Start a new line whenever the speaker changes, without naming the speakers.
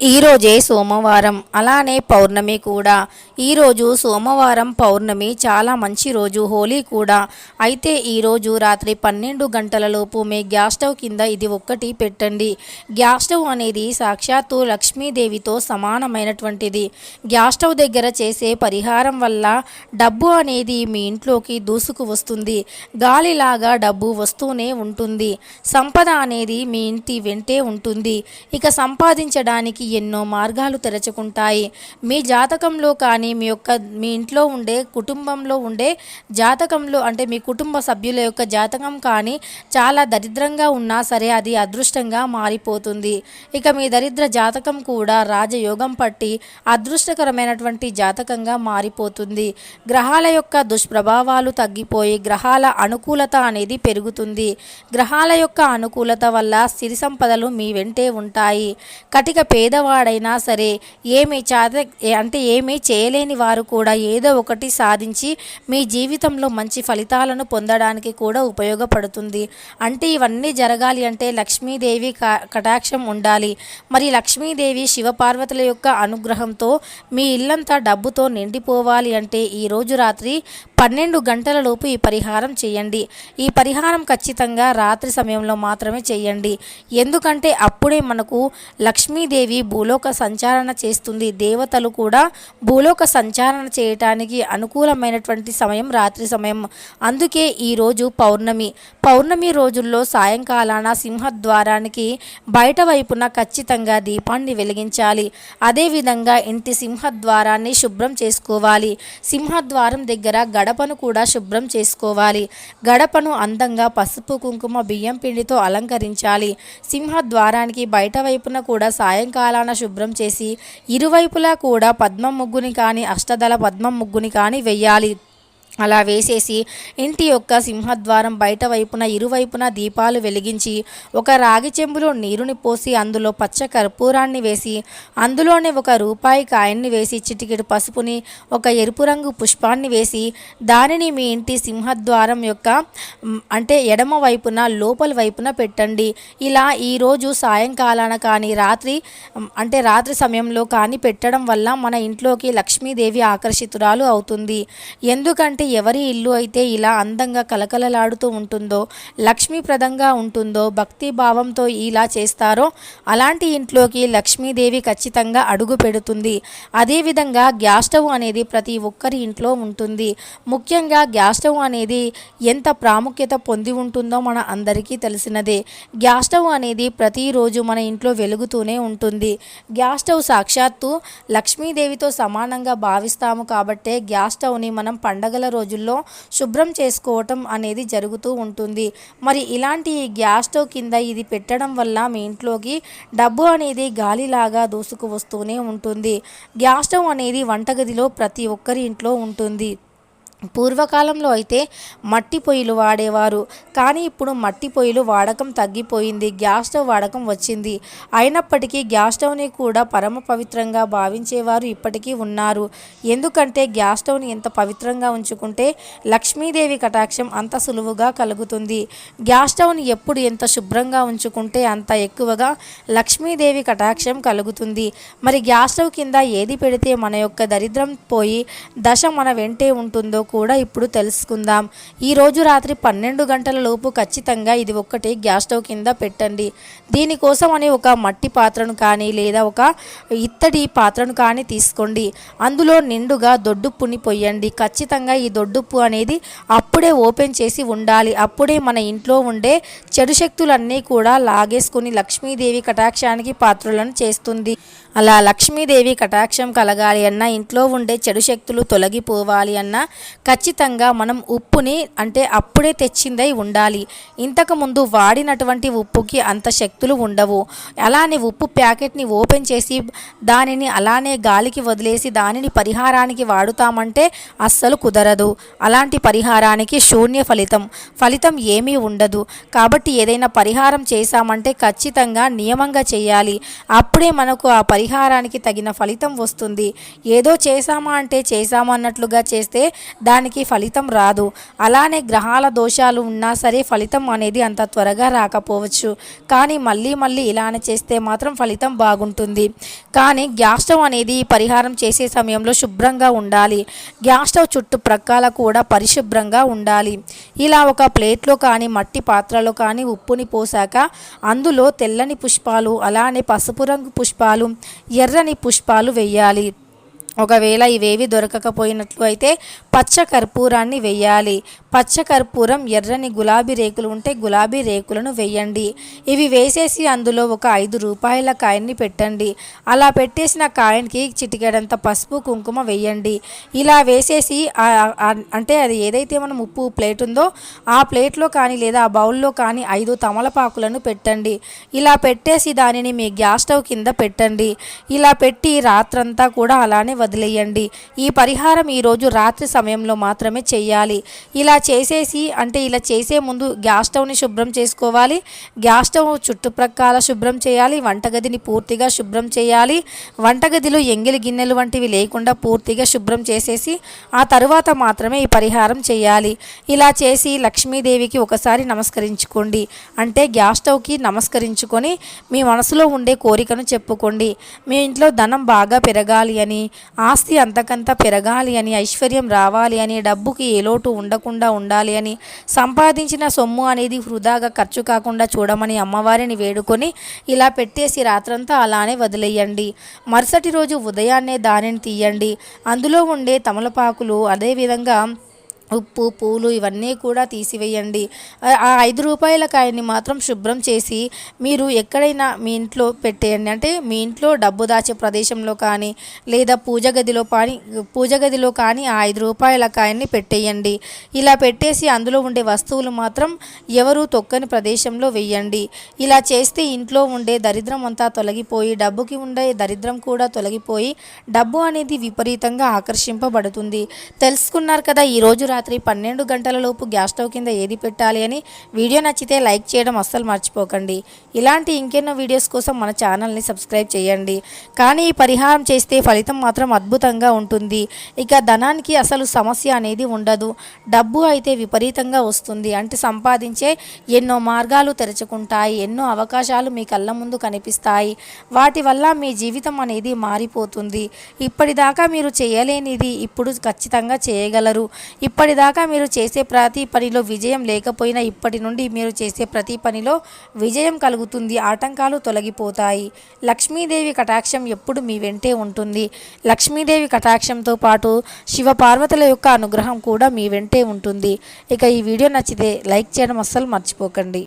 ఈరోజే సోమవారం. అలానే పౌర్ణమి కూడా. ఈరోజు సోమవారం పౌర్ణమి. చాలా మంచి రోజు. హోలీ కూడా. అయితే ఈరోజు రాత్రి పన్నెండు గంటలలోపు మీ గ్యాస్ స్టవ్ కింద ఇది ఒక్కటి పెట్టండి. గ్యాస్ స్టవ్ అనేది సాక్షాత్తు లక్ష్మీదేవితో సమానమైనటువంటిది. గ్యాస్ స్టవ్ దగ్గర చేసే పరిహారం వల్ల డబ్బు అనేది మీ ఇంట్లోకి దూసుకు వస్తుంది. గాలిలాగా డబ్బు వస్తూనే ఉంటుంది. సంపద అనేది మీ ఇంటి వెంటే ఉంటుంది. ఇక సంపాదించడానికి ఎన్నో మార్గాలు తెరచుకుంటాయి. మీ జాతకంలో కానీ మీ యొక్క మీ ఇంట్లో ఉండే కుటుంబంలో ఉండే జాతకంలో అంటే మీ కుటుంబ సభ్యుల యొక్క జాతకం కానీ చాలా దరిద్రంగా ఉన్నా సరే అది అదృష్టంగా మారిపోతుంది. ఇక మీ దరిద్ర జాతకం కూడా రాజయోగం పట్టి అదృష్టకరమైనటువంటి జాతకంగా మారిపోతుంది. గ్రహాల యొక్క దుష్ప్రభావాలు తగ్గిపోయి గ్రహాల అనుకూలత అనేది పెరుగుతుంది. గ్రహాల యొక్క అనుకూలత వల్ల సిరి సంపదలు మీ వెంటే ఉంటాయి. కటిక పేద పేదవాడైనా సరే ఏమి చాద అంటే ఏమీ చేయలేని వారు కూడా ఏదో ఒకటి సాధించి మీ జీవితంలో మంచి ఫలితాలను పొందడానికి కూడా ఉపయోగపడుతుంది. అంటే ఇవన్నీ జరగాలి అంటే లక్ష్మీదేవి క- కటాక్షం ఉండాలి. మరి లక్ష్మీదేవి శివపార్వతుల యొక్క అనుగ్రహంతో మీ ఇల్లంతా డబ్బుతో నిండిపోవాలి అంటే ఈ రోజు రాత్రి పన్నెండు గంటలలోపు ఈ పరిహారం చేయండి. ఈ పరిహారం ఖచ్చితంగా రాత్రి సమయంలో మాత్రమే చేయండి. ఎందుకంటే అప్పుడే మనకు లక్ష్మీదేవి భూలోక సంచారణ చేస్తుంది. దేవతలు కూడా భూలోక సంచారణ చేయటానికి అనుకూలమైనటువంటి సమయం రాత్రి సమయం. అందుకే ఈరోజు పౌర్ణమి. పౌర్ణమి రోజుల్లో సాయంకాలాన సింహద్వారానికి బయట వైపున ఖచ్చితంగా దీపాన్ని వెలిగించాలి. అదేవిధంగా ఇంటి సింహద్వారాన్ని శుభ్రం చేసుకోవాలి. సింహద్వారం దగ్గర గడ గడపను కూడా శుభ్రం చేసుకోవాలి. గడపను అందంగా పసుపు కుంకుమ బియ్యం పిండితో అలంకరించాలి. సింహద్వారానికి బయట వైపున కూడా సాయంకాలాన శుభ్రం చేసి ఇరువైపులా కూడా పద్మం ముగ్గుని కానీ అష్టదళ పద్మం ముగ్గుని కానీ వెయ్యాలి. అలా వేసేసి ఇంటి యొక్క సింహద్వారం బయట వైపున ఇరువైపున దీపాలు వెలిగించి ఒక రాగి చెంబులో నీరుని పోసి అందులో పచ్చ కర్పూరాన్ని వేసి అందులోనే ఒక రూపాయి కాయన్ని వేసి చిటికెడు పసుపుని ఒక ఎరుపు రంగు పుష్పాన్ని వేసి దానిని మీ ఇంటి సింహద్వారం యొక్క అంటే ఎడమ వైపున లోపల వైపున పెట్టండి. ఇలా ఈరోజు సాయంకాలాన కానీ రాత్రి అంటే రాత్రి సమయంలో కానీ పెట్టడం వల్ల మన ఇంట్లోకి లక్ష్మీదేవి ఆకర్షితురాలు అవుతుంది. ఎందుకంటే ఎవరి ఇల్లు అయితే ఇలా అందంగా కలకలలాడుతూ ఉంటుందో లక్ష్మీప్రదంగా ఉంటుందో భక్తి భావంతో ఇలా చేస్తారో అలాంటి ఇంట్లోకి లక్ష్మీదేవి ఖచ్చితంగా అడుగు పెడుతుంది. అదేవిధంగా గ్యాస్ స్టవ్ అనేది ప్రతి ఒక్కరి ఇంట్లో ఉంటుంది. ముఖ్యంగా గ్యాస్ స్టవ్ అనేది ఎంత ప్రాముఖ్యత పొంది ఉంటుందో మన అందరికీ తెలిసినదే. గ్యాస్ స్టవ్ అనేది ప్రతిరోజు మన ఇంట్లో వెలుగుతూనే ఉంటుంది. గ్యాస్ స్టవ్ సాక్షాత్తు లక్ష్మీదేవితో సమానంగా భావిస్తాము కాబట్టే గ్యాస్ స్టవ్ని మనం పండగల రోజుల్లో శుభ్రం చేసుకోవటం అనేది జరుగుతూ ఉంటుంది. మరి ఇలాంటి గ్యాస్ స్టవ్ కింద ఇది పెట్టడం వల్ల మీ ఇంట్లోకి డబ్బు అనేది గాలిలాగా దూసుకు వస్తూనే ఉంటుంది. గ్యాస్ స్టవ్ అనేది వంటగదిలో ప్రతి ఒక్కరి ఇంట్లో ఉంటుంది. పూర్వకాలంలో అయితే మట్టి పొయ్యిలు వాడేవారు. కానీ ఇప్పుడు మట్టి పొయ్యిలు వాడకం తగ్గిపోయింది గ్యాస్ స్టవ్ వాడకం వచ్చింది. అయినప్పటికీ గ్యాస్ స్టవ్ని కూడా పరమ పవిత్రంగా భావించేవారు ఇప్పటికీ ఉన్నారు. ఎందుకంటే గ్యాస్ స్టవ్ని ఎంత పవిత్రంగా ఉంచుకుంటే లక్ష్మీదేవి కటాక్షం అంత సులువుగా కలుగుతుంది. గ్యాస్ స్టవ్ని ఎప్పుడు ఎంత శుభ్రంగా ఉంచుకుంటే అంత ఎక్కువగా లక్ష్మీదేవి కటాక్షం కలుగుతుంది. మరి గ్యాస్ స్టవ్ కింద ఏది పెడితే మన యొక్క దరిద్రం పోయి దశ మన వెంటే ఉంటుందో కూడా ఇప్పుడు తెలుసుకుందాం. ఈరోజు రాత్రి పన్నెండు గంటల లోపు ఖచ్చితంగా ఇది ఒక్కటి గ్యాస్ స్టవ్ కింద పెట్టండి. దీనికోసం అని ఒక మట్టి పాత్రను కానీ లేదా ఒక ఇత్తడి పాత్రను కానీ తీసుకోండి. అందులో నిండుగా దొడ్డుప్పుని పొయ్యండి. ఖచ్చితంగా ఈ దొడ్డుప్పు అనేది అప్పుడే ఓపెన్ చేసి ఉండాలి. అప్పుడే మన ఇంట్లో ఉండే చెడు శక్తులన్నీ కూడా లాగేసుకుని లక్ష్మీదేవి కటాక్షానికి పాత్రలను చేస్తుంది. అలా లక్ష్మీదేవి కటాక్షం కలగాలి అన్న ఇంట్లో ఉండే చెడు శక్తులు తొలగిపోవాలి అన్న ఖచ్చితంగా మనం ఉప్పుని అంటే అప్పుడే తెచ్చిందై ఉండాలి. ఇంతకుముందు వాడినటువంటి ఉప్పుకి అంత శక్తులు ఉండవు. అలానే ఉప్పు ప్యాకెట్ని ఓపెన్ చేసి దానిని అలానే గాలికి వదిలేసి దానిని పరిహారానికి వాడుతామంటే అస్సలు కుదరదు. అలాంటి పరిహారానికి శూన్య ఫలితం. ఫలితం ఏమీ ఉండదు. కాబట్టి ఏదైనా పరిహారం చేశామంటే ఖచ్చితంగా నియమంగా చేయాలి. అప్పుడే మనకు ఆ పరిహారానికి తగిన ఫలితం వస్తుంది. ఏదో చేశామా అంటే చేశామన్నట్లుగా చేస్తే దానికి ఫలితం రాదు. అలానే గ్రహాల దోషాలు ఉన్నా సరే ఫలితం అనేది అంత త్వరగా రాకపోవచ్చు. కానీ మళ్ళీ మళ్ళీ ఇలానే చేస్తే మాత్రం ఫలితం బాగుంటుంది. కానీ గ్యాస్ స్టవ్ అనేది పరిహారం చేసే సమయంలో శుభ్రంగా ఉండాలి. గ్యాస్ స్టవ్ చుట్టుప్రక్కల కూడా పరిశుభ్రంగా ఉండాలి. ఇలా ఒక ప్లేట్లో కానీ మట్టి పాత్రలో కానీ ఉప్పుని పోసాక అందులో తెల్లని పుష్పాలు అలానే పసుపు రంగు పుష్పాలు ఎర్రని పుష్పాలు వెయ్యాలి ఒకవేళ ఇవేవి దొరకకపోయినట్లు అయితే పచ్చ కర్పూరాన్ని వెయ్యాలి పచ్చ కర్పూరం ఎర్రని గులాబీ రేకులు ఉంటే గులాబీ రేకులను వేయండి. ఇవి వేసేసి అందులో ఒక ఐదు రూపాయల కాయన్ని పెట్టండి. అలా పెట్టేసిన కాయన్కి చిటికెడంత పసుపు కుంకుమ వేయండి. ఇలా వేసేసి అంటే అది ఏదైతే మనం ఉప్పు ప్లేట్ ఉందో ఆ ప్లేట్లో కానీ లేదా ఆ బౌల్లో కానీ ఐదు తమలపాకులను పెట్టండి. ఇలా పెట్టేసి దానిని మీ గ్యాస్ స్టవ్ కింద పెట్టండి. ఇలా పెట్టి రాత్రంతా కూడా అలానే వదిలేయండి. ఈ పరిహారం ఈరోజు రాత్రి సమయంలో మాత్రమే చేయాలి. ఇలా చేసేసి అంటే ఇలా చేసే ముందు గ్యాస్ స్టవ్ని శుభ్రం చేసుకోవాలి. గ్యాస్ స్టవ్ చుట్టుప్రక్కల శుభ్రం చేయాలి. వంటగదిని పూర్తిగా శుభ్రం చేయాలి. వంటగదిలో ఎంగిలి గిన్నెలు వంటివి లేకుండా పూర్తిగా శుభ్రం చేసేసి ఆ తరువాత మాత్రమే ఈ పరిహారం చేయాలి. ఇలా చేసి లక్ష్మీదేవికి ఒకసారి నమస్కరించుకోండి. అంటే గ్యాస్ స్టవ్కి నమస్కరించుకొని మీ మనసులో ఉండే కోరికను చెప్పుకోండి. మీ ఇంట్లో ధనం బాగా పెరగాలి అని ఆస్తి అంతకంత పెరగాలి అని ఐశ్వర్యం రావాలి. అని డబ్బుకి ఏ లోటు ఉండకుండా ఉండాలి అని సంపాదించిన సొమ్ము అనేది వృధాగా ఖర్చు కాకుండా చూడమని అమ్మవారిని వేడుకొని ఇలా పెట్టేసి రాత్రంతా అలానే వదిలేయండి. మరుసటి రోజు ఉదయాన్నే దానిని తీయండి. అందులో ఉండే తమలపాకులు అదేవిధంగా ఉప్పు పూలు ఇవన్నీ కూడా తీసివేయండి. ఆ ఐదు రూపాయల కాయని మాత్రం శుభ్రం చేసి మీరు ఎక్కడైనా మీ ఇంట్లో పెట్టేయండి. అంటే మీ ఇంట్లో డబ్బు దాచే ప్రదేశంలో కానీ లేదా పూజ గదిలో కానీ పూజ గదిలో కానీ ఆ ఐదు రూపాయల కాయని పెట్టేయండి. ఇలా పెట్టేసి అందులో ఉండే వస్తువులు మాత్రం ఎవరు తొక్కని ప్రదేశంలో వెయ్యండి ఇలా చేస్తే ఇంట్లో ఉండే దరిద్రం అంతా తొలగిపోయి డబ్బుకి ఉండే దరిద్రం కూడా తొలగిపోయి డబ్బు అనేది విపరీతంగా ఆకర్షింపబడుతుంది. తెలుసుకున్నారు కదా ఈరోజు రాత్రి పన్నెండు గంటలలోపు గ్యాస్ స్టవ్ కింద ఏది పెట్టాలి అని వీడియో నచ్చితే లైక్ చేయడం అస్సలు మర్చిపోకండి. ఇలాంటి ఇంకెన్నో వీడియోస్ కోసం మన ఛానల్ని సబ్స్క్రైబ్ చేయండి. కానీ ఈ పరిహారం చేస్తే ఫలితం మాత్రం అద్భుతంగా ఉంటుంది. ఇక ధనానికి అసలు సమస్య అనేది ఉండదు. డబ్బు అయితే విపరీతంగా వస్తుంది. అంటే సంపాదించే ఎన్నో మార్గాలు తెరుచుకుంటాయి. ఎన్నో అవకాశాలు మీ కళ్ళ ముందు కనిపిస్తాయి. వాటి వల్ల మీ జీవితం అనేది మారిపోతుంది. ఇప్పటిదాకా మీరు చేయలేనిది ఇప్పుడు ఖచ్చితంగా చేయగలరు. ఇప్పటి ఇప్పటిదాకా మీరు చేసే ప్రతి పనిలో విజయం లేకపోయినా ఇప్పటి నుండి మీరు చేసే ప్రతి పనిలో విజయం కలుగుతుంది. ఆటంకాలు తొలగిపోతాయి. లక్ష్మీదేవి కటాక్షం ఎప్పుడు మీ వెంటే ఉంటుంది. లక్ష్మీదేవి కటాక్షంతో పాటు శివ పార్వతుల యొక్క అనుగ్రహం కూడా మీ వెంటే ఉంటుంది. ఇక ఈ వీడియో నచ్చితే లైక్ చేయడం అస్సలు మర్చిపోకండి.